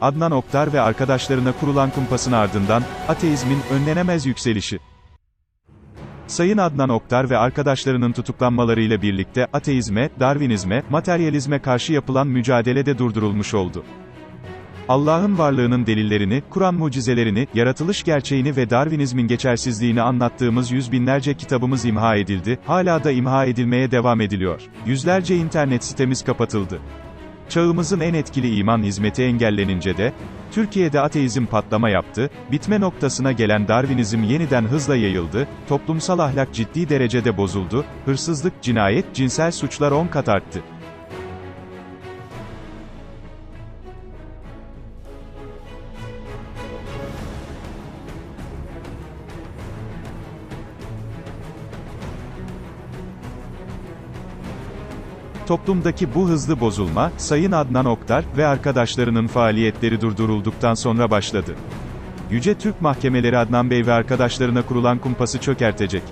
Adnan Oktar ve arkadaşlarına kurulan kumpasın ardından, ateizmin önlenemez yükselişi. Sayın Adnan Oktar ve arkadaşlarının tutuklanmalarıyla birlikte ateizme, Darwinizme, materyalizme karşı yapılan mücadele de durdurulmuş oldu. Allah'ın varlığının delillerini, Kur'an mucizelerini, yaratılış gerçeğini ve Darwinizmin geçersizliğini anlattığımız yüz binlerce kitabımız imha edildi, hala da imha edilmeye devam ediliyor. Yüzlerce internet sitemiz kapatıldı. Çağımızın en etkili iman hizmeti engellenince de, Türkiye'de ateizm patlama yaptı, bitme noktasına gelen Darwinizm yeniden hızla yayıldı, toplumsal ahlak ciddi derecede bozuldu, hırsızlık, cinayet, cinsel suçlar 10 kat arttı. Toplumdaki bu hızlı bozulma, Sayın Adnan Oktar ve arkadaşlarının faaliyetleri durdurulduktan sonra başladı. Yüce Türk mahkemeleri Adnan Bey ve arkadaşlarına kurulan kumpası çökertecek.